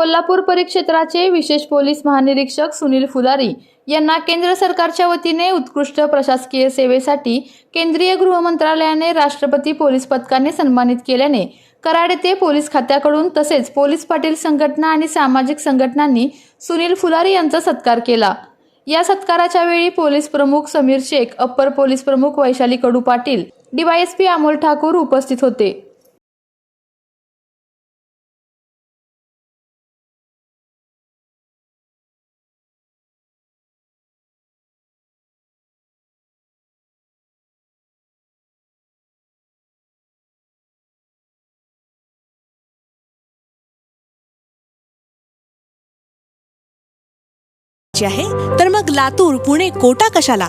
कोल्हापूर परिक्षेत्राचे विशेष पोलीस महानिरीक्षक सुनील फुलारी यांना केंद्र सरकारच्या वतीने उत्कृष्ट प्रशासकीय सेवेसाठी केंद्रीय गृह मंत्रालयाने राष्ट्रपती पोलीस पदकाने सन्मानित केल्याने कराड येथे पोलीस खात्याकडून तसेच पोलीस पाटील संघटना आणि सामाजिक संघटनांनी सुनील फुलारी यांचा सत्कार केला. या सत्काराच्या वेळी पोलीस प्रमुख समीर शेख अप्पर पोलीस प्रमुख वैशाली कडू पाटील डीवायएसपी अमोल ठाकूर उपस्थित होते. करायची आहे? तर मग लातूर पुणे कोटा कशाला?